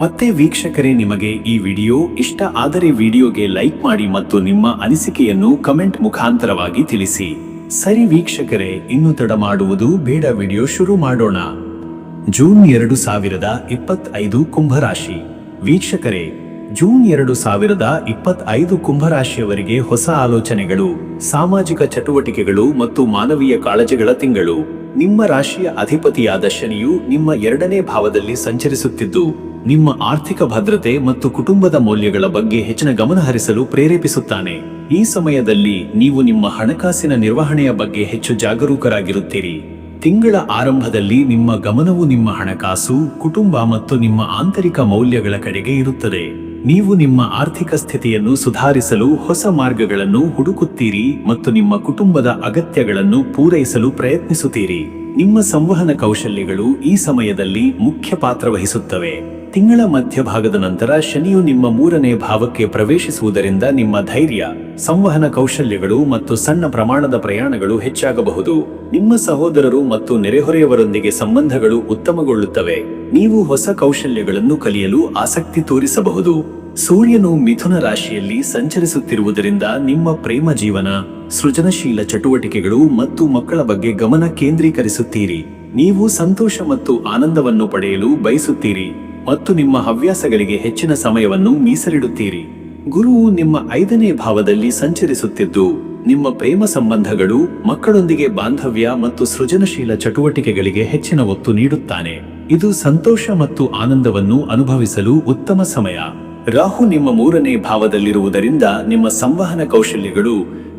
ಮತ್ತೆ ವೀಕ್ಷಕರೇ, ನಿಮಗೆ ಈ ವಿಡಿಯೋ ಇಷ್ಟ ಆದರೆ ವಿಡಿಯೋಗೆ ಲೈಕ್ ಮಾಡಿ ಮತ್ತು ನಿಮ್ಮ ಅನಿಸಿಕೆಯನ್ನು ಕಮೆಂಟ್ ಮುಖಾಂತರವಾಗಿ ತಿಳಿಸಿ. ಸರಿ ವೀಕ್ಷಕರೇ, ಇನ್ನು ತಡ ಮಾಡುವುದು ಬೇಡ ವಿಡಿಯೋ ಶುರು ಮಾಡೋಣ. ಜೂನ್ ಎರಡು ಸಾವಿರದ ಇಪ್ಪತ್ತೈದು ಕುಂಭರಾಶಿ ವೀಕ್ಷಕರೇ ಜೂನ್ ಎರಡು ಸಾವಿರದ ಇಪ್ಪತ್ತೈದು ಕುಂಭರಾಶಿಯವರಿಗೆ ಹೊಸ ಆಲೋಚನೆಗಳು, ಸಾಮಾಜಿಕ ಚಟುವಟಿಕೆಗಳು ಮತ್ತು ಮಾನವೀಯ ಕಾಳಜಿಗಳ ತಿಂಗಳು. ನಿಮ್ಮ ರಾಶಿಯ ಅಧಿಪತಿಯಾದ ಶನಿಯು ನಿಮ್ಮ ಎರಡನೇ ಭಾವದಲ್ಲಿ ಸಂಚರಿಸುತ್ತಿದ್ದು, ನಿಮ್ಮ ಆರ್ಥಿಕ ಭದ್ರತೆ ಮತ್ತು ಕುಟುಂಬದ ಮೌಲ್ಯಗಳ ಬಗ್ಗೆ ಹೆಚ್ಚಿನ ಗಮನ ಹರಿಸಲು ಪ್ರೇರೇಪಿಸುತ್ತಾನೆ. ಈ ಸಮಯದಲ್ಲಿ ನೀವು ನಿಮ್ಮ ಹಣಕಾಸಿನ ನಿರ್ವಹಣೆಯ ಬಗ್ಗೆ ಹೆಚ್ಚು ಜಾಗರೂಕರಾಗಿರುತ್ತೀರಿ. ತಿಂಗಳ ಆರಂಭದಲ್ಲಿ ನಿಮ್ಮ ಗಮನವು ನಿಮ್ಮ ಹಣಕಾಸು, ಕುಟುಂಬ ಮತ್ತು ನಿಮ್ಮ ಆಂತರಿಕ ಮೌಲ್ಯಗಳ ಕಡೆಗೆ ಇರುತ್ತದೆ. ನೀವು ನಿಮ್ಮ ಆರ್ಥಿಕ ಸ್ಥಿತಿಯನ್ನು ಸುಧಾರಿಸಲು ಹೊಸ ಮಾರ್ಗಗಳನ್ನು ಹುಡುಕುತ್ತೀರಿ ಮತ್ತು ನಿಮ್ಮ ಕುಟುಂಬದ ಅಗತ್ಯಗಳನ್ನು ಪೂರೈಸಲು ಪ್ರಯತ್ನಿಸುತ್ತೀರಿ. ನಿಮ್ಮ ಸಂವಹನ ಕೌಶಲ್ಯಗಳು ಈ ಸಮಯದಲ್ಲಿ ಮುಖ್ಯ ಪಾತ್ರ ವಹಿಸುತ್ತವೆ. ತಿಂಗಳ ಮಧ್ಯಭಾಗದ ನಂತರ ಶನಿಯು ನಿಮ್ಮ ಮೂರನೇ ಭಾವಕ್ಕೆ ಪ್ರವೇಶಿಸುವುದರಿಂದ ನಿಮ್ಮ ಧೈರ್ಯ, ಸಂವಹನ ಕೌಶಲ್ಯಗಳು ಮತ್ತು ಸಣ್ಣ ಪ್ರಮಾಣದ ಪ್ರಯಾಣಗಳು ಹೆಚ್ಚಾಗಬಹುದು. ನಿಮ್ಮ ಸಹೋದರರು ಮತ್ತು ನೆರೆಹೊರೆಯವರೊಂದಿಗೆ ಸಂಬಂಧಗಳು ಉತ್ತಮಗೊಳ್ಳುತ್ತವೆ. ನೀವು ಹೊಸ ಕೌಶಲ್ಯಗಳನ್ನು ಕಲಿಯಲು ಆಸಕ್ತಿ ತೋರಿಸಬಹುದು. ಸೂರ್ಯನು ಮಿಥುನ ರಾಶಿಯಲ್ಲಿ ಸಂಚರಿಸುತ್ತಿರುವುದರಿಂದ ನಿಮ್ಮ ಪ್ರೇಮ ಜೀವನ, ಸೃಜನಶೀಲ ಚಟುವಟಿಕೆಗಳು ಮತ್ತು ಮಕ್ಕಳ ಬಗ್ಗೆ ಗಮನ ಕೇಂದ್ರೀಕರಿಸುತ್ತೀರಿ. ನೀವು ಸಂತೋಷ ಮತ್ತು ಆನಂದವನ್ನು ಪಡೆಯಲು ಬಯಸುತ್ತೀರಿ. ಮತ್ತು ನಿಮ್ಮ ಹವ್ಯಾಸಗಳಿಗೆ ಹೆಚ್ಚಿನ ಸಮಯವನ್ನು ಮೀಸಲಿಡುತ್ತೀರಿ. ಗುರುವು ನಿಮ್ಮ ಐದನೇ ಭಾವದಲ್ಲಿ ಸಂಚರಿಸುತ್ತಿದ್ದು, ನಿಮ್ಮ ಪ್ರೇಮ ಸಂಬಂಧಗಳು ಮಕ್ಕಳೊಂದಿಗೆ ಬಾಂಧವ್ಯ ಮತ್ತು ಸೃಜನಶೀಲ ಚಟುವಟಿಕೆಗಳಿಗೆ ಹೆಚ್ಚಿನ ಒತ್ತು ನೀಡುತ್ತಾನೆ. ಇದು ಸಂತೋಷ ಮತ್ತು ಆನಂದವನ್ನು ಅನುಭವಿಸಲು ಉತ್ತಮ ಸಮಯ. ರಾಹು ನಿಮ್ಮ ಮೂರನೇ ಭಾವದಲ್ಲಿರುವುದರಿಂದ ನಿಮ್ಮ ಸಂವಹನ ಕೌಶಲ್ಯಗಳು,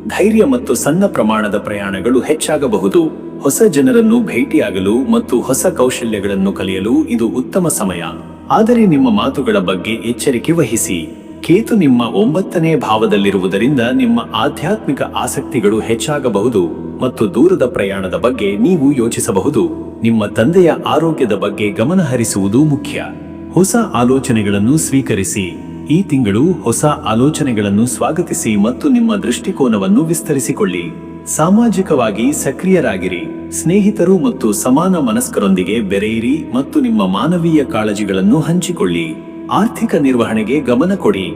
ಧೈರ್ಯ ಮತ್ತು ಸಣ್ಣ ಪ್ರಮಾಣದ ಪ್ರಯಾಣಗಳು ಹೆಚ್ಚಾಗಬಹುದು. ಹೊಸ ಜನರನ್ನು ಭೇಟಿಯಾಗಲು ಮತ್ತು ಹೊಸ ಕೌಶಲ್ಯಗಳನ್ನು ಕಲಿಯಲು ಇದು ಉತ್ತಮ ಸಮಯ. ಆದರೆ ನಿಮ್ಮ ಮಾತುಗಳ ಬಗ್ಗೆ ಎಚ್ಚರಿಕೆ ವಹಿಸಿ. ಕೇತು ನಿಮ್ಮ ಒಂಬತ್ತನೇ ಭಾವದಲ್ಲಿರುವುದರಿಂದ ನಿಮ್ಮ ಆಧ್ಯಾತ್ಮಿಕ ಆಸಕ್ತಿಗಳು ಹೆಚ್ಚಾಗಬಹುದು ಮತ್ತು ದೂರದ ಪ್ರಯಾಣದ ಬಗ್ಗೆ ನೀವು ಯೋಚಿಸಬಹುದು. ನಿಮ್ಮ ತಂದೆಯ ಆರೋಗ್ಯದ ಬಗ್ಗೆ ಗಮನಹರಿಸುವುದು ಮುಖ್ಯ. ಹೊಸ ಆಲೋಚನೆಗಳನ್ನು ಸ್ವೀಕರಿಸಿ. ಈ ತಿಂಗಳು ಹೊಸ ಆಲೋಚನೆಗಳನ್ನು ಸ್ವಾಗತಿಸಿ ಮತ್ತು ನಿಮ್ಮ ದೃಷ್ಟಿಕೋನವನ್ನು ವಿಸ್ತರಿಸಿಕೊಳ್ಳಿ. ಸಾಮಾಜಿಕವಾಗಿ ಸಕ್ರಿಯರಾಗಿರಿ. ಸ್ನೇಹಿತರು ಮತ್ತು ಸಮಾನ ಮನಸ್ಕರೊಂದಿಗೆ ಬೆರೆಯಿರಿ ಮತ್ತು ನಿಮ್ಮ ಮಾನವೀಯ ಕಾಳಜಿಗಳನ್ನು ಹಂಚಿಕೊಳ್ಳಿ. ಆರ್ಥಿಕ ನಿರ್ವಹಣೆಗೆ ಗಮನ ಕೊಡಿ.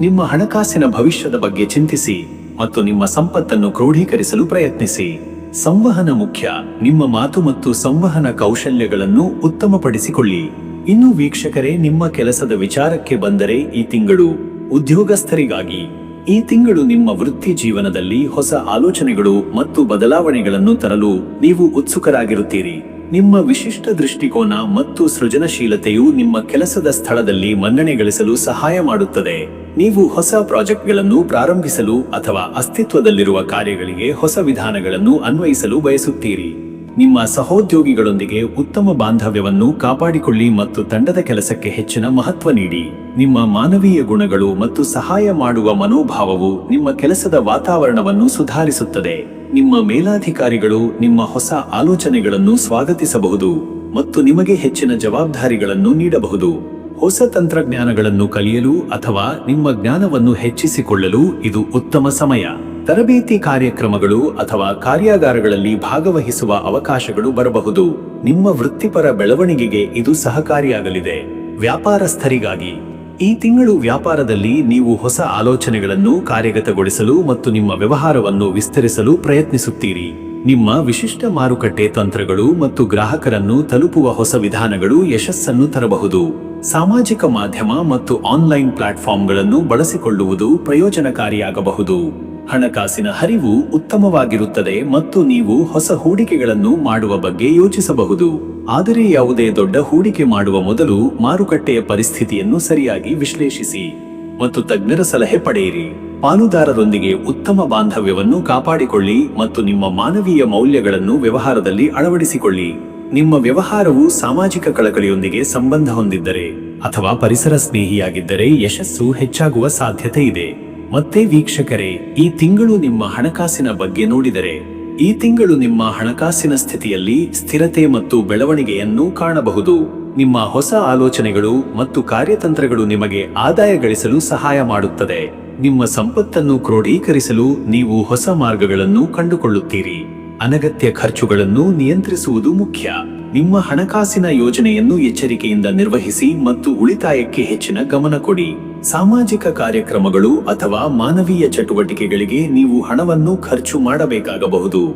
ನಿಮ್ಮ ಹಣಕಾಸಿನ ಭವಿಷ್ಯದ ಬಗ್ಗೆ ಚಿಂತಿಸಿ ಮತ್ತು ನಿಮ್ಮ ಸಂಪತ್ತನ್ನು ಕ್ರೋಢೀಕರಿಸಲು ಪ್ರಯತ್ನಿಸಿ. ಸಂವಹನ ಮುಖ್ಯ. ನಿಮ್ಮ ಮಾತು ಮತ್ತು ಸಂವಹನ ಕೌಶಲ್ಯಗಳನ್ನು ಉತ್ತಮಪಡಿಸಿಕೊಳ್ಳಿ. ಇನ್ನು ವೀಕ್ಷಕರೇ, ನಿಮ್ಮ ಕೆಲಸದ ವಿಚಾರಕ್ಕೆ ಬಂದರೆ ಈ ತಿಂಗಳು ಉದ್ಯೋಗಸ್ಥರಿಗಾಗಿ. ಈ ತಿಂಗಳು ನಿಮ್ಮ ವೃತ್ತಿ ಜೀವನದಲ್ಲಿ ಹೊಸ ಆಲೋಚನೆಗಳು ಮತ್ತು ಬದಲಾವಣೆಗಳನ್ನು ತರಲು ನೀವು ಉತ್ಸುಕರಾಗಿರುತ್ತೀರಿ. ನಿಮ್ಮ ವಿಶಿಷ್ಟ ದೃಷ್ಟಿಕೋನ ಮತ್ತು ಸೃಜನಶೀಲತೆಯು ನಿಮ್ಮ ಕೆಲಸದ ಸ್ಥಳದಲ್ಲಿ ಮನ್ನಣೆ ಗಳಿಸಲು ಸಹಾಯ ಮಾಡುತ್ತದೆ. ನೀವು ಹೊಸ ಪ್ರಾಜೆಕ್ಟ್ಗಳನ್ನು ಪ್ರಾರಂಭಿಸಲು ಅಥವಾ ಅಸ್ತಿತ್ವದಲ್ಲಿರುವ ಕಾರ್ಯಗಳಿಗೆ ಹೊಸ ವಿಧಾನಗಳನ್ನು ಅನ್ವಯಿಸಲು ಬಯಸುತ್ತೀರಿ. ನಿಮ್ಮ ಸಹೋದ್ಯೋಗಿಗಳೊಂದಿಗೆ ಉತ್ತಮ ಬಾಂಧವ್ಯವನ್ನು ಕಾಪಾಡಿಕೊಳ್ಳಿ ಮತ್ತು ತಂಡದ ಕೆಲಸಕ್ಕೆ ಹೆಚ್ಚಿನ ಮಹತ್ವ ನೀಡಿ. ನಿಮ್ಮ ಮಾನವೀಯ ಗುಣಗಳು ಮತ್ತು ಸಹಾಯ ಮಾಡುವ ಮನೋಭಾವವು ನಿಮ್ಮ ಕೆಲಸದ ವಾತಾವರಣವನ್ನು ಸುಧಾರಿಸುತ್ತದೆ. ನಿಮ್ಮ ಮೇಲಾಧಿಕಾರಿಗಳು ನಿಮ್ಮ ಹೊಸ ಆಲೋಚನೆಗಳನ್ನು ಸ್ವಾಗತಿಸಬಹುದು ಮತ್ತು ನಿಮಗೆ ಹೆಚ್ಚಿನ ಜವಾಬ್ದಾರಿಗಳನ್ನು ನೀಡಬಹುದು. ಹೊಸ ತಂತ್ರಜ್ಞಾನಗಳನ್ನು ಕಲಿಯಲು ಅಥವಾ ನಿಮ್ಮ ಜ್ಞಾನವನ್ನು ಹೆಚ್ಚಿಸಿಕೊಳ್ಳಲು ಇದು ಉತ್ತಮ ಸಮಯ. ತರಬೇತಿ ಕಾರ್ಯಕ್ರಮಗಳು ಅಥವಾ ಕಾರ್ಯಾಗಾರಗಳಲ್ಲಿ ಭಾಗವಹಿಸುವ ಅವಕಾಶಗಳು ಬರಬಹುದು. ನಿಮ್ಮ ವೃತ್ತಿಪರ ಬೆಳವಣಿಗೆಗೆ ಇದು ಸಹಕಾರಿಯಾಗಲಿದೆ. ವ್ಯಾಪಾರಸ್ಥರಿಗಾಗಿ. ಈ ತಿಂಗಳು ವ್ಯಾಪಾರದಲ್ಲಿ ನೀವು ಹೊಸ ಆಲೋಚನೆಗಳನ್ನು ಕಾರ್ಯಗತಗೊಳಿಸಲು ಮತ್ತು ನಿಮ್ಮ ವ್ಯವಹಾರವನ್ನು ವಿಸ್ತರಿಸಲು ಪ್ರಯತ್ನಿಸುತ್ತೀರಿ. ನಿಮ್ಮ ವಿಶಿಷ್ಟ ಮಾರುಕಟ್ಟೆ ತಂತ್ರಗಳು ಮತ್ತು ಗ್ರಾಹಕರನ್ನು ತಲುಪುವ ಹೊಸ ವಿಧಾನಗಳು ಯಶಸ್ಸನ್ನು ತರಬಹುದು. ಸಾಮಾಜಿಕ ಮಾಧ್ಯಮ ಮತ್ತು ಆನ್ಲೈನ್ ಪ್ಲಾಟ್ಫಾರ್ಮ್ಗಳನ್ನು ಬಳಸಿಕೊಳ್ಳುವುದು ಪ್ರಯೋಜನಕಾರಿಯಾಗಬಹುದು. ಹಣಕಾಸಿನ ಹರಿವು ಉತ್ತಮವಾಗಿರುತ್ತದೆ ಮತ್ತು ನೀವು ಹೊಸ ಹೂಡಿಕೆಗಳನ್ನು ಮಾಡುವ ಬಗ್ಗೆ ಯೋಚಿಸಬಹುದು. ಆದರೆ ಯಾವುದೇ ದೊಡ್ಡ ಹೂಡಿಕೆ ಮಾಡುವ ಮೊದಲು ಮಾರುಕಟ್ಟೆಯ ಪರಿಸ್ಥಿತಿಯನ್ನು ಸರಿಯಾಗಿ ವಿಶ್ಲೇಷಿಸಿ ಮತ್ತು ತಜ್ಞರ ಸಲಹೆ ಪಡೆಯಿರಿ. ಪಾಲುದಾರರೊಂದಿಗೆ ಉತ್ತಮ ಬಾಂಧವ್ಯವನ್ನು ಕಾಪಾಡಿಕೊಳ್ಳಿ ಮತ್ತು ನಿಮ್ಮ ಮಾನವೀಯ ಮೌಲ್ಯಗಳನ್ನು ವ್ಯವಹಾರದಲ್ಲಿ ಅಳವಡಿಸಿಕೊಳ್ಳಿ. ನಿಮ್ಮ ವ್ಯವಹಾರವು ಸಾಮಾಜಿಕ ಕಳಕಳಿಯೊಂದಿಗೆ ಸಂಬಂಧ ಹೊಂದಿದ್ದರೆ ಅಥವಾ ಪರಿಸರ ಸ್ನೇಹಿಯಾಗಿದ್ದರೆ ಯಶಸ್ಸು ಹೆಚ್ಚಾಗುವ ಸಾಧ್ಯತೆ ಇದೆ. ಮತ್ತೆ ವೀಕ್ಷಕರೇ, ಈ ತಿಂಗಳು ನಿಮ್ಮ ಹಣಕಾಸಿನ ಬಗ್ಗೆ ನೋಡಿದರೆ, ಈ ತಿಂಗಳು ನಿಮ್ಮ ಹಣಕಾಸಿನ ಸ್ಥಿತಿಯಲ್ಲಿ ಸ್ಥಿರತೆ ಮತ್ತು ಬೆಳವಣಿಗೆಯನ್ನು ಕಾಣಬಹುದು. ನಿಮ್ಮ ಹೊಸ ಆಲೋಚನೆಗಳು ಮತ್ತು ಕಾರ್ಯತಂತ್ರಗಳು ನಿಮಗೆ ಆದಾಯ ಗಳಿಸಲು ಸಹಾಯ ಮಾಡುತ್ತದೆ. ನಿಮ್ಮ ಸಂಪತ್ತನ್ನು ಕ್ರೋಢೀಕರಿಸಲು ನೀವು ಹೊಸ ಮಾರ್ಗಗಳನ್ನು ಕಂಡುಕೊಳ್ಳುತ್ತೀರಿ. ಅನಗತ್ಯ ಖರ್ಚುಗಳನ್ನು ನಿಯಂತ್ರಿಸುವುದು ಮುಖ್ಯ. ನಿಮ್ಮ ಹಣಕಾಸಿನ ಯೋಜನೆಯನ್ನು ಎಚ್ಚರಿಕೆಯಿಂದ ನಿರ್ವಹಿಸಿ ಮತ್ತು ಉಳಿತಾಯಕ್ಕೆ ಹೆಚ್ಚಿನ ಗಮನ ಕೊಡಿ. ಸಾಮಾಜಿಕ ಕಾರ್ಯಕ್ರಮಗಳು ಅಥವಾ ಮಾನವೀಯ ಚಟುವಟಿಕೆಗಳಿಗೆ ನೀವು ಹಣವನ್ನು ಖರ್ಚು ಮಾಡಬೇಕಾಗಬಹುದು.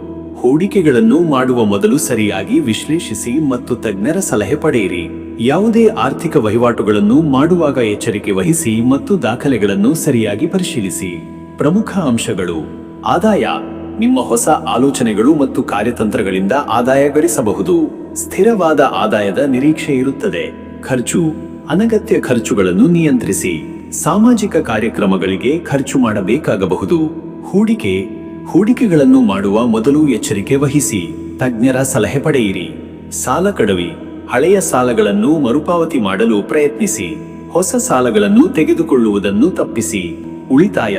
ಹೂಡಿಕೆಗಳನ್ನು ಮಾಡುವ ಮೊದಲು ಸರಿಯಾಗಿ ವಿಶ್ಲೇಷಿಸಿ ಮತ್ತು ತಜ್ಞರ ಸಲಹೆ ಪಡೆಯಿರಿ. ಯಾವುದೇ ಆರ್ಥಿಕ ವಹಿವಾಟುಗಳನ್ನು ಮಾಡುವಾಗ ಎಚ್ಚರಿಕೆ ವಹಿಸಿ ಮತ್ತು ದಾಖಲೆಗಳನ್ನು ಸರಿಯಾಗಿ ಪರಿಶೀಲಿಸಿ. ಪ್ರಮುಖ ಅಂಶಗಳು. ಆದಾಯ. ನಿಮ್ಮ ಹೊಸ ಆಲೋಚನೆಗಳು ಮತ್ತು ಕಾರ್ಯತಂತ್ರಗಳಿಂದ ಆದಾಯ ಗಳಿಸಬಹುದು. ಸ್ಥಿರವಾದ ಆದಾಯದ ನಿರೀಕ್ಷೆ ಇರುತ್ತದೆ. ಖರ್ಚು. ಅನಗತ್ಯ ಖರ್ಚುಗಳನ್ನು ನಿಯಂತ್ರಿಸಿ. ಸಾಮಾಜಿಕ ಕಾರ್ಯಕ್ರಮಗಳಿಗೆ ಖರ್ಚು ಮಾಡಬೇಕಾಗಬಹುದು. ಹೂಡಿಕೆ, ಹೂಡಿಕೆಗಳನ್ನು ಮಾಡುವ ಮೊದಲು ಎಚ್ಚರಿಕೆ ವಹಿಸಿ. ತಜ್ಞರ ಸಲಹೆ ಪಡೆಯಿರಿ. ಸಾಲ ಕಡವಿ, ಹಳೆಯ ಸಾಲಗಳನ್ನು ಮರುಪಾವತಿ ಮಾಡಲು ಪ್ರಯತ್ನಿಸಿ. ಹೊಸ ಸಾಲಗಳನ್ನು ತೆಗೆದುಕೊಳ್ಳುವುದನ್ನು ತಪ್ಪಿಸಿ. ಉಳಿತಾಯ,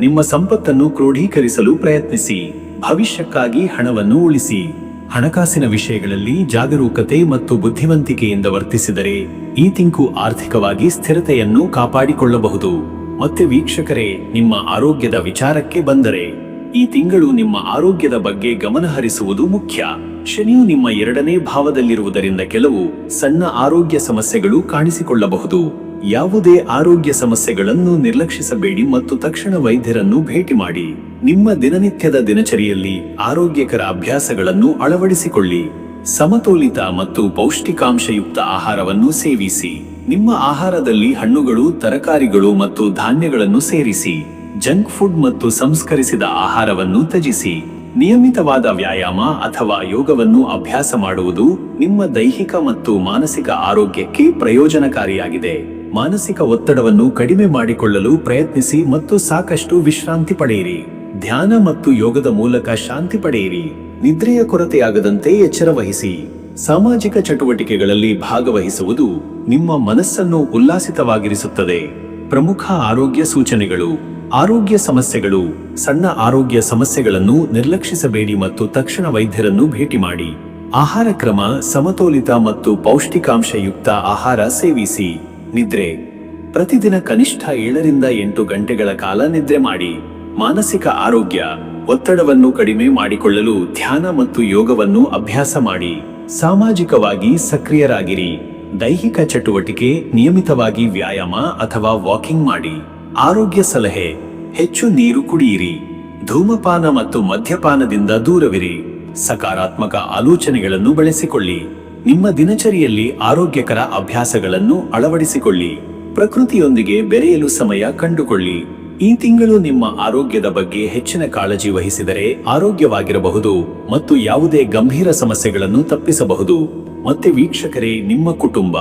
ನಿಮ್ಮ ಸಂಪತ್ತನ್ನು ಕ್ರೋಢೀಕರಿಸಲು ಪ್ರಯತ್ನಿಸಿ. ಭವಿಷ್ಯಕ್ಕಾಗಿ ಹಣವನ್ನು ಉಳಿಸಿ. ಹಣಕಾಸಿನ ವಿಷಯಗಳಲ್ಲಿ ಜಾಗರೂಕತೆ ಮತ್ತು ಬುದ್ಧಿವಂತಿಕೆಯಿಂದ ವರ್ತಿಸಿದರೆ ಈ ತಿಂಕು ಆರ್ಥಿಕವಾಗಿ ಸ್ಥಿರತೆಯನ್ನು ಕಾಪಾಡಿಕೊಳ್ಳಬಹುದು. ಮತ್ತೆ ವೀಕ್ಷಕರೇ, ನಿಮ್ಮ ಆರೋಗ್ಯದ ವಿಚಾರಕ್ಕೆ ಬಂದರೆ, ಈ ತಿಂಗಳು ನಿಮ್ಮ ಆರೋಗ್ಯದ ಬಗ್ಗೆ ಗಮನಹರಿಸುವುದು ಮುಖ್ಯ. ಶನಿಯು ನಿಮ್ಮ ಎರಡನೇ ಭಾವದಲ್ಲಿರುವುದರಿಂದ ಕೆಲವು ಸಣ್ಣ ಆರೋಗ್ಯ ಸಮಸ್ಯೆಗಳು ಕಾಣಿಸಿಕೊಳ್ಳಬಹುದು. ಯಾವುದೇ ಆರೋಗ್ಯ ಸಮಸ್ಯೆಗಳನ್ನು ನಿರ್ಲಕ್ಷಿಸಬೇಡಿ ಮತ್ತು ತಕ್ಷಣ ವೈದ್ಯರನ್ನು ಭೇಟಿ ಮಾಡಿ. ನಿಮ್ಮ ದಿನನಿತ್ಯದ ದಿನಚರಿಯಲ್ಲಿ ಆರೋಗ್ಯಕರ ಅಭ್ಯಾಸಗಳನ್ನು ಅಳವಡಿಸಿಕೊಳ್ಳಿ. ಸಮತೋಲಿತ ಮತ್ತು ಪೌಷ್ಟಿಕಾಂಶಯುಕ್ತ ಆಹಾರವನ್ನು ಸೇವಿಸಿ. ನಿಮ್ಮ ಆಹಾರದಲ್ಲಿ ಹಣ್ಣುಗಳು, ತರಕಾರಿಗಳು ಮತ್ತು ಧಾನ್ಯಗಳನ್ನು ಸೇರಿಸಿ. ಜಂಕ್ ಫುಡ್ ಮತ್ತು ಸಂಸ್ಕರಿಸಿದ ಆಹಾರವನ್ನು ತ್ಯಜಿಸಿ. ನಿಯಮಿತವಾದ ವ್ಯಾಯಾಮ ಅಥವಾ ಯೋಗವನ್ನು ಅಭ್ಯಾಸ ಮಾಡುವುದು ನಿಮ್ಮ ದೈಹಿಕ ಮತ್ತು ಮಾನಸಿಕ ಆರೋಗ್ಯಕ್ಕೆ ಪ್ರಯೋಜನಕಾರಿಯಾಗಿದೆ. ಮಾನಸಿಕ ಒತ್ತಡವನ್ನು ಕಡಿಮೆ ಮಾಡಿಕೊಳ್ಳಲು ಪ್ರಯತ್ನಿಸಿ ಮತ್ತು ಸಾಕಷ್ಟು ವಿಶ್ರಾಂತಿ ಪಡೆಯಿರಿ. ಧ್ಯಾನ ಮತ್ತು ಯೋಗದ ಮೂಲಕ ಶಾಂತಿ ಪಡೆಯಿರಿ. ನಿದ್ರೆಯ ಕೊರತೆಯಾಗದಂತೆ ಎಚ್ಚರ ವಹಿಸಿ. ಸಾಮಾಜಿಕ ಚಟುವಟಿಕೆಗಳಲ್ಲಿ ಭಾಗವಹಿಸುವುದು ನಿಮ್ಮ ಮನಸ್ಸನ್ನು ಉಲ್ಲಾಸಿತವಾಗಿರಿಸುತ್ತದೆ. ಪ್ರಮುಖ ಆರೋಗ್ಯ ಸೂಚನೆಗಳು. ಆರೋಗ್ಯ ಸಮಸ್ಯೆಗಳು. ಸಣ್ಣ ಆರೋಗ್ಯ ಸಮಸ್ಯೆಗಳನ್ನು ನಿರ್ಲಕ್ಷಿಸಬೇಡಿ ಮತ್ತು ತಕ್ಷಣ ವೈದ್ಯರನ್ನು ಭೇಟಿ ಮಾಡಿ. ಆಹಾರ ಕ್ರಮ, ಸಮತೋಲಿತ ಮತ್ತು ಪೌಷ್ಟಿಕಾಂಶಯುಕ್ತ ಆಹಾರ ಸೇವಿಸಿ. ನಿದ್ರೆ. ಪ್ರತಿದಿನ ಕನಿಷ್ಠ ಏಳರಿಂದ ಎಂಟು ಗಂಟೆಗಳ ಕಾಲ ನಿದ್ರೆ ಮಾಡಿ. ಮಾನಸಿಕ ಆರೋಗ್ಯ, ಒತ್ತಡವನ್ನು ಕಡಿಮೆ ಮಾಡಿಕೊಳ್ಳಲು ಧ್ಯಾನ ಮತ್ತು ಯೋಗವನ್ನು ಅಭ್ಯಾಸ ಮಾಡಿ. ಸಾಮಾಜಿಕವಾಗಿ ಸಕ್ರಿಯರಾಗಿರಿ. ದೈಹಿಕ ಚಟುವಟಿಕೆ ನಿಯಮಿತವಾಗಿ ವ್ಯಾಯಾಮ ಅಥವಾ ವಾಕಿಂಗ್ ಮಾಡಿ. ಆರೋಗ್ಯ ಸಲಹೆ, ಹೆಚ್ಚು ನೀರು ಕುಡಿಯಿರಿ. ಧೂಮಪಾನ ಮತ್ತು ಮದ್ಯಪಾನದಿಂದ ದೂರವಿರಿ. ಸಕಾರಾತ್ಮಕ ಆಲೋಚನೆಗಳನ್ನು ಬೆಳೆಸಿಕೊಳ್ಳಿ. ನಿಮ್ಮ ದಿನಚರಿಯಲ್ಲಿ ಆರೋಗ್ಯಕರ ಅಭ್ಯಾಸಗಳನ್ನು ಅಳವಡಿಸಿಕೊಳ್ಳಿ. ಪ್ರಕೃತಿಯೊಂದಿಗೆ ಬೆರೆಯಲು ಸಮಯ ಕಂಡುಕೊಳ್ಳಿ. ಈ ತಿಂಗಳು ನಿಮ್ಮ ಆರೋಗ್ಯದ ಬಗ್ಗೆ ಹೆಚ್ಚಿನ ಕಾಳಜಿ ವಹಿಸಿದರೆ ಆರೋಗ್ಯವಾಗಿರಬಹುದು ಮತ್ತು ಯಾವುದೇ ಗಂಭೀರ ಸಮಸ್ಯೆಗಳನ್ನು ತಪ್ಪಿಸಬಹುದು. ಮತ್ತೆ ವೀಕ್ಷಕರೇ, ನಿಮ್ಮ ಕುಟುಂಬ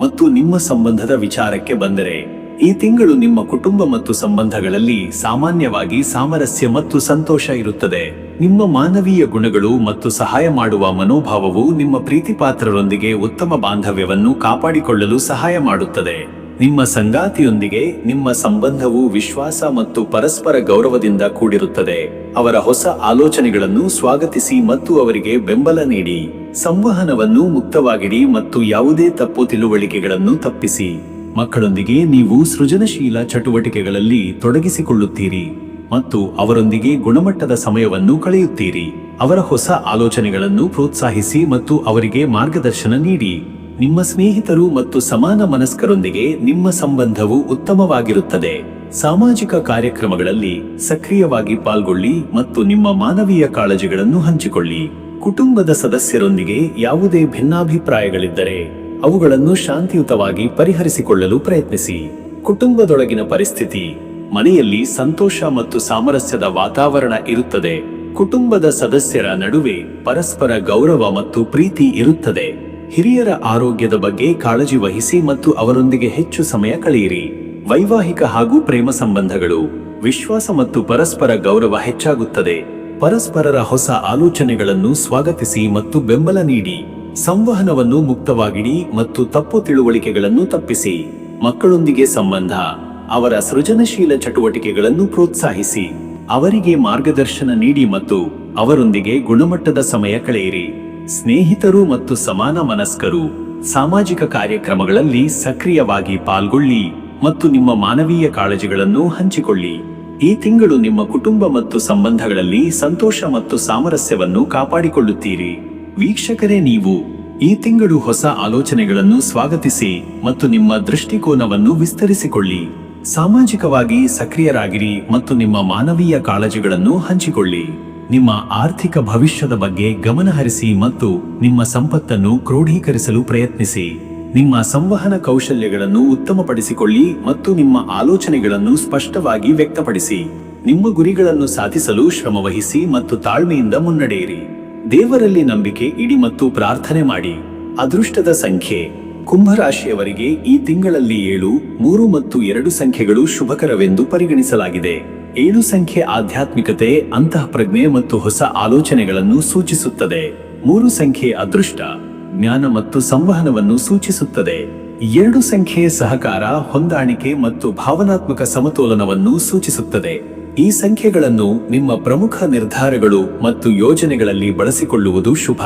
ಮತ್ತು ನಿಮ್ಮ ಸಂಬಂಧದ ವಿಚಾರಕ್ಕೆ ಬಂದರೆ ಈ ತಿಂಗಳು ನಿಮ್ಮ ಕುಟುಂಬ ಮತ್ತು ಸಂಬಂಧಗಳಲ್ಲಿ ಸಾಮಾನ್ಯವಾಗಿ ಸಾಮರಸ್ಯ ಮತ್ತು ಸಂತೋಷ ಇರುತ್ತದೆ. ನಿಮ್ಮ ಮಾನವೀಯ ಗುಣಗಳು ಮತ್ತು ಸಹಾಯ ಮಾಡುವ ಮನೋಭಾವವು ನಿಮ್ಮ ಪ್ರೀತಿಪಾತ್ರರೊಂದಿಗೆ ಉತ್ತಮ ಬಾಂಧವ್ಯವನ್ನು ಕಾಪಾಡಿಕೊಳ್ಳಲು ಸಹಾಯ ಮಾಡುತ್ತದೆ. ನಿಮ್ಮ ಸಂಗಾತಿಯೊಂದಿಗೆ ನಿಮ್ಮ ಸಂಬಂಧವು ವಿಶ್ವಾಸ ಮತ್ತು ಪರಸ್ಪರ ಗೌರವದಿಂದ ಕೂಡಿರುತ್ತದೆ. ಅವರ ಹೊಸ ಆಲೋಚನೆಗಳನ್ನು ಸ್ವಾಗತಿಸಿ ಮತ್ತು ಅವರಿಗೆ ಬೆಂಬಲ ನೀಡಿ. ಸಂವಹನವನ್ನು ಮುಕ್ತವಾಗಿಡಿ ಮತ್ತು ಯಾವುದೇ ತಪ್ಪು ತಿಳುವಳಿಕೆಗಳನ್ನು ತಪ್ಪಿಸಿ. ಮಕ್ಕಳೊಂದಿಗೆ ನೀವು ಸೃಜನಶೀಲ ಚಟುವಟಿಕೆಗಳಲ್ಲಿ ತೊಡಗಿಸಿಕೊಳ್ಳುತ್ತೀರಿ ಮತ್ತು ಅವರೊಂದಿಗೆ ಗುಣಮಟ್ಟದ ಸಮಯವನ್ನು ಕಳೆಯುತ್ತೀರಿ. ಅವರ ಹೊಸ ಆಲೋಚನೆಗಳನ್ನು ಪ್ರೋತ್ಸಾಹಿಸಿ ಮತ್ತು ಅವರಿಗೆ ಮಾರ್ಗದರ್ಶನ ನೀಡಿ. ನಿಮ್ಮ ಸ್ನೇಹಿತರು ಮತ್ತು ಸಮಾನ ಮನಸ್ಕರೊಂದಿಗೆ ನಿಮ್ಮ ಸಂಬಂಧವು ಉತ್ತಮವಾಗಿರುತ್ತದೆ. ಸಾಮಾಜಿಕ ಕಾರ್ಯಕ್ರಮಗಳಲ್ಲಿ ಸಕ್ರಿಯವಾಗಿ ಪಾಲ್ಗೊಳ್ಳಿ ಮತ್ತು ನಿಮ್ಮ ಮಾನವೀಯ ಕಾಳಜಿಗಳನ್ನು ಹಂಚಿಕೊಳ್ಳಿ. ಕುಟುಂಬದ ಸದಸ್ಯರೊಂದಿಗೆ ಯಾವುದೇ ಭಿನ್ನಾಭಿಪ್ರಾಯಗಳಿದ್ದರೆ ಅವುಗಳನ್ನು ಶಾಂತಿಯುತವಾಗಿ ಪರಿಹರಿಸಿಕೊಳ್ಳಲು ಪ್ರಯತ್ನಿಸಿ. ಕುಟುಂಬದೊಳಗಿನ ಪರಿಸ್ಥಿತಿ, ಮನೆಯಲ್ಲಿ ಸಂತೋಷ ಮತ್ತು ಸಾಮರಸ್ಯದ ವಾತಾವರಣ ಇರುತ್ತದೆ. ಕುಟುಂಬದ ಸದಸ್ಯರ ನಡುವೆ ಪರಸ್ಪರ ಗೌರವ ಮತ್ತು ಪ್ರೀತಿ ಇರುತ್ತದೆ. ಹಿರಿಯರ ಆರೋಗ್ಯದ ಬಗ್ಗೆ ಕಾಳಜಿ ವಹಿಸಿ ಮತ್ತು ಅವರೊಂದಿಗೆ ಹೆಚ್ಚು ಸಮಯ ಕಳೆಯಿರಿ. ವೈವಾಹಿಕ ಹಾಗೂ ಪ್ರೇಮ ಸಂಬಂಧಗಳು, ವಿಶ್ವಾಸ ಮತ್ತು ಪರಸ್ಪರ ಗೌರವ ಹೆಚ್ಚಾಗುತ್ತದೆ. ಪರಸ್ಪರರ ಹೊಸ ಆಲೋಚನೆಗಳನ್ನು ಸ್ವಾಗತಿಸಿ ಮತ್ತು ಬೆಂಬಲ ನೀಡಿ. ಸಂವಹನವನ್ನು ಮುಕ್ತವಾಗಿಡಿ ಮತ್ತು ತಪ್ಪು ತಿಳುವಳಿಕೆಗಳನ್ನು ತಪ್ಪಿಸಿ. ಮಕ್ಕಳೊಂದಿಗೆ ಸಂಬಂಧ, ಅವರ ಸೃಜನಶೀಲ ಚಟುವಟಿಕೆಗಳನ್ನು ಪ್ರೋತ್ಸಾಹಿಸಿ. ಅವರಿಗೆ ಮಾರ್ಗದರ್ಶನ ನೀಡಿ ಮತ್ತು ಅವರೊಂದಿಗೆ ಗುಣಮಟ್ಟದ ಸಮಯ ಕಳೆಯಿರಿ. ಸ್ನೇಹಿತರು ಮತ್ತು ಸಮಾನ ಮನಸ್ಕರು, ಸಾಮಾಜಿಕ ಕಾರ್ಯಕ್ರಮಗಳಲ್ಲಿ ಸಕ್ರಿಯವಾಗಿ ಪಾಲ್ಗೊಳ್ಳಿ ಮತ್ತು ನಿಮ್ಮ ಮಾನವೀಯ ಕಾಳಜಿಗಳನ್ನು ಹಂಚಿಕೊಳ್ಳಿ. ಈ ತಿಂಗಳು ನಿಮ್ಮ ಕುಟುಂಬ ಮತ್ತು ಸಂಬಂಧಗಳಲ್ಲಿ ಸಂತೋಷ ಮತ್ತು ಸಾಮರಸ್ಯವನ್ನು ಕಾಪಾಡಿಕೊಳ್ಳುತ್ತೀರಿ. ವೀಕ್ಷಕರೇ, ನೀವು ಈ ತಿಂಗಳು ಹೊಸ ಆಲೋಚನೆಗಳನ್ನು ಸ್ವಾಗತಿಸಿ ಮತ್ತು ನಿಮ್ಮ ದೃಷ್ಟಿಕೋನವನ್ನು ವಿಸ್ತರಿಸಿಕೊಳ್ಳಿ. ಸಾಮಾಜಿಕವಾಗಿ ಸಕ್ರಿಯರಾಗಿರಿ ಮತ್ತು ನಿಮ್ಮ ಮಾನವೀಯ ಕಾಳಜಿಗಳನ್ನು ಹಂಚಿಕೊಳ್ಳಿ. ನಿಮ್ಮ ಆರ್ಥಿಕ ಭವಿಷ್ಯದ ಬಗ್ಗೆ ಗಮನಹರಿಸಿ ಮತ್ತು ನಿಮ್ಮ ಸಂಪತ್ತನ್ನು ಕ್ರೋಢೀಕರಿಸಲು ಪ್ರಯತ್ನಿಸಿ. ನಿಮ್ಮ ಸಂವಹನ ಕೌಶಲ್ಯಗಳನ್ನು ಉತ್ತಮಪಡಿಸಿಕೊಳ್ಳಿ ಮತ್ತು ನಿಮ್ಮ ಆಲೋಚನೆಗಳನ್ನು ಸ್ಪಷ್ಟವಾಗಿ ವ್ಯಕ್ತಪಡಿಸಿ. ನಿಮ್ಮ ಗುರಿಗಳನ್ನು ಸಾಧಿಸಲು ಶ್ರಮವಹಿಸಿ ಮತ್ತು ತಾಳ್ಮೆಯಿಂದ ಮುನ್ನಡೆಯಿರಿ. ದೇವರಲ್ಲಿ ನಂಬಿಕೆ, ಇಡಿ ಮತ್ತು ಪ್ರಾರ್ಥನೆ ಮಾಡಿ. ಅದೃಷ್ಟದ ಸಂಖ್ಯೆ. ಕುಂಭರಾಶಿಯವರಿಗೆ ಈ ತಿಂಗಳಲ್ಲಿ ಏಳು, ಮೂರು ಮತ್ತು ಎರಡು ಸಂಖ್ಯೆಗಳು ಶುಭಕರವೆಂದು ಪರಿಗಣಿಸಲಾಗಿದೆ. ಏಳು ಸಂಖ್ಯೆ ಆಧ್ಯಾತ್ಮಿಕತೆ ಅಂತಃಪ್ರಜ್ಞೆ ಮತ್ತು ಹೊಸ ಆಲೋಚನೆಗಳನ್ನು ಸೂಚಿಸುತ್ತದೆ. ಮೂರು ಸಂಖ್ಯೆ ಅದೃಷ್ಟ. ಜ್ಞಾನ ಮತ್ತು ಸಂವಹನವನ್ನು ಸೂಚಿಸುತ್ತದೆ. ಎರಡು ಸಂಖ್ಯೆ ಸಹಕಾರ, ಹೊಂದಾಣಿಕೆ ಮತ್ತು ಭಾವನಾತ್ಮಕ ಸಮತೋಲನವನ್ನು ಸೂಚಿಸುತ್ತದೆ. ಈ ಸಂಖ್ಯೆಗಳನ್ನು ನಿಮ್ಮ ಪ್ರಮುಖ ನಿರ್ಧಾರಗಳು ಮತ್ತು ಯೋಜನೆಗಳಲ್ಲಿ ಬಳಸಿಕೊಳ್ಳುವುದು ಶುಭ.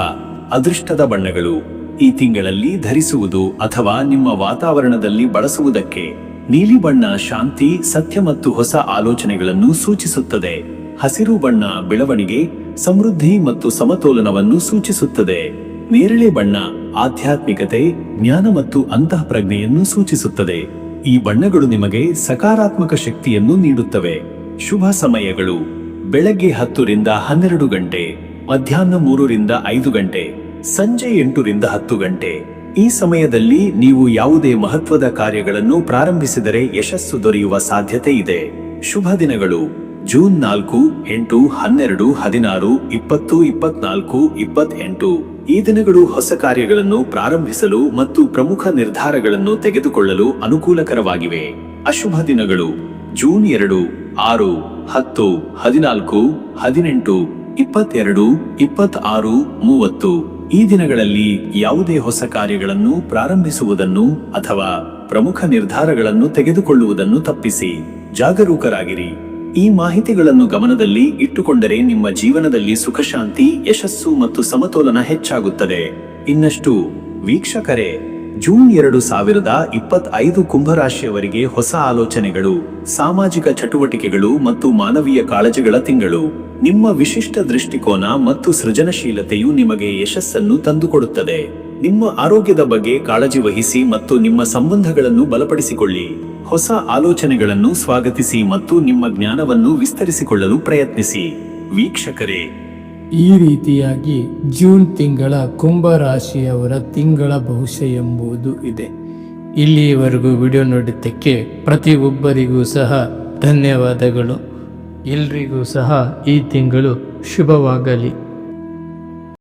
ಅದೃಷ್ಟದ ಬಣ್ಣಗಳು. ಈ ತಿಂಗಳಲ್ಲಿ ಧರಿಸುವುದು ಅಥವಾ ನಿಮ್ಮ ವಾತಾವರಣದಲ್ಲಿ ಬಳಸುವುದಕ್ಕೆ ನೀಲಿ ಬಣ್ಣ ಶಾಂತಿ, ಸತ್ಯ ಮತ್ತು ಹೊಸ ಆಲೋಚನೆಗಳನ್ನು ಸೂಚಿಸುತ್ತದೆ. ಹಸಿರು ಬಣ್ಣ ಬೆಳವಣಿಗೆ, ಸಮೃದ್ಧಿ ಮತ್ತು ಸಮತೋಲನವನ್ನು ಸೂಚಿಸುತ್ತದೆ. ನೇರಳೆ ಬಣ್ಣ ಆಧ್ಯಾತ್ಮಿಕತೆ, ಜ್ಞಾನ ಮತ್ತು ಅಂತಃಪ್ರಜ್ಞೆಯನ್ನು ಸೂಚಿಸುತ್ತದೆ. ಈ ಬಣ್ಣಗಳು ನಿಮಗೆ ಸಕಾರಾತ್ಮಕ ಶಕ್ತಿಯನ್ನು ನೀಡುತ್ತವೆ. ಶುಭ ಸಮಯಗಳು. ಬೆಳಗ್ಗೆ ಹತ್ತರಿಂದ ಹನ್ನೆರಡು ಗಂಟೆ, ಮಧ್ಯಾಹ್ನ ಮೂರರಿಂದ ಐದು ಗಂಟೆ, ಸಂಜೆ ಎಂಟರಿಂದ ಹತ್ತು ಗಂಟೆ. ಈ ಸಮಯದಲ್ಲಿ ನೀವು ಯಾವುದೇ ಮಹತ್ವದ ಕಾರ್ಯಗಳನ್ನು ಪ್ರಾರಂಭಿಸಿದರೆ ಯಶಸ್ಸು ದೊರೆಯುವ ಸಾಧ್ಯತೆ ಇದೆ. ಶುಭ ದಿನಗಳು. ಜೂನ್ ನಾಲ್ಕು, ಎಂಟು, ಹನ್ನೆರಡು, ಹದಿನಾರು, ಇಪ್ಪತ್ತು, ಇಪ್ಪತ್ನಾಲ್ಕು, ಇಪ್ಪತ್ತೆಂಟು. ಈ ದಿನಗಳು ಹೊಸ ಕಾರ್ಯಗಳನ್ನು ಪ್ರಾರಂಭಿಸಲು ಮತ್ತು ಪ್ರಮುಖ ನಿರ್ಧಾರಗಳನ್ನು ತೆಗೆದುಕೊಳ್ಳಲು ಅನುಕೂಲಕರವಾಗಿವೆ. ಅಶುಭ ದಿನಗಳು. ಜೂನ್ ಎರಡು ಆರು, ಹತ್ತು, ಹದಿನಾಲ್ಕು, ಹದಿನೆಂಟು, ಇಪ್ಪತ್ತೆರಡು, ಇಪ್ಪತ್ತಾರು, ಮೂವತ್ತು. ಈ ದಿನಗಳಲ್ಲಿ ಯಾವುದೇ ಹೊಸ ಕಾರ್ಯಗಳನ್ನು ಪ್ರಾರಂಭಿಸುವುದನ್ನು ಅಥವಾ ಪ್ರಮುಖ ನಿರ್ಧಾರಗಳನ್ನು ತೆಗೆದುಕೊಳ್ಳುವುದನ್ನು ತಪ್ಪಿಸಿ. ಜಾಗರೂಕರಾಗಿರಿ. ಈ ಮಾಹಿತಿಗಳನ್ನು ಗಮನದಲ್ಲಿ ಇಟ್ಟುಕೊಂಡರೆ ನಿಮ್ಮ ಜೀವನದಲ್ಲಿ ಸುಖಶಾಂತಿ, ಯಶಸ್ಸು ಮತ್ತು ಸಮತೋಲನ ಹೆಚ್ಚಾಗುತ್ತದೆ. ಇನ್ನಷ್ಟು ವೀಕ್ಷಕರೇ ಜೂನ್ ಎರಡು ಸಾವಿರದ ಇಪ್ಪತ್ತೈದು ಕುಂಭರಾಶಿಯವರಿಗೆ ಹೊಸ ಆಲೋಚನೆಗಳು, ಸಾಮಾಜಿಕ ಚಟುವಟಿಕೆಗಳು ಮತ್ತು ಮಾನವೀಯ ಕಾಳಜಿಗಳ ತಿಂಗಳು. ನಿಮ್ಮ ವಿಶಿಷ್ಟ ದೃಷ್ಟಿಕೋನ ಮತ್ತು ಸೃಜನಶೀಲತೆಯು ನಿಮಗೆ ಯಶಸ್ಸನ್ನು ತಂದುಕೊಡುತ್ತದೆ. ನಿಮ್ಮ ಆರೋಗ್ಯದ ಬಗ್ಗೆ ಕಾಳಜಿ ವಹಿಸಿ ಮತ್ತು ನಿಮ್ಮ ಸಂಬಂಧಗಳನ್ನು ಬಲಪಡಿಸಿಕೊಳ್ಳಿ. ಹೊಸ ಆಲೋಚನೆಗಳನ್ನು ಸ್ವಾಗತಿಸಿ ಮತ್ತು ನಿಮ್ಮ ಜ್ಞಾನವನ್ನು ವಿಸ್ತರಿಸಿಕೊಳ್ಳಲು ಪ್ರಯತ್ನಿಸಿ. ವೀಕ್ಷಕರೇ ಈ ರೀತಿಯಾಗಿ ಜೂನ್ ತಿಂಗಳ ಕುಂಭ ರಾಶಿಯವರ ತಿಂಗಳ ಭವಿಷ್ಯ ಎಂಬುದು ಇದೆ. ಇಲ್ಲಿಯವರೆಗೂ ವಿಡಿಯೋ ನೋಡಿದ್ದಕ್ಕೆ ಪ್ರತಿಯೊಬ್ಬರಿಗೂ ಸಹ ಧನ್ಯವಾದಗಳು. ಎಲ್ರಿಗೂ ಸಹ ಈ ತಿಂಗಳು ಶುಭವಾಗಲಿ.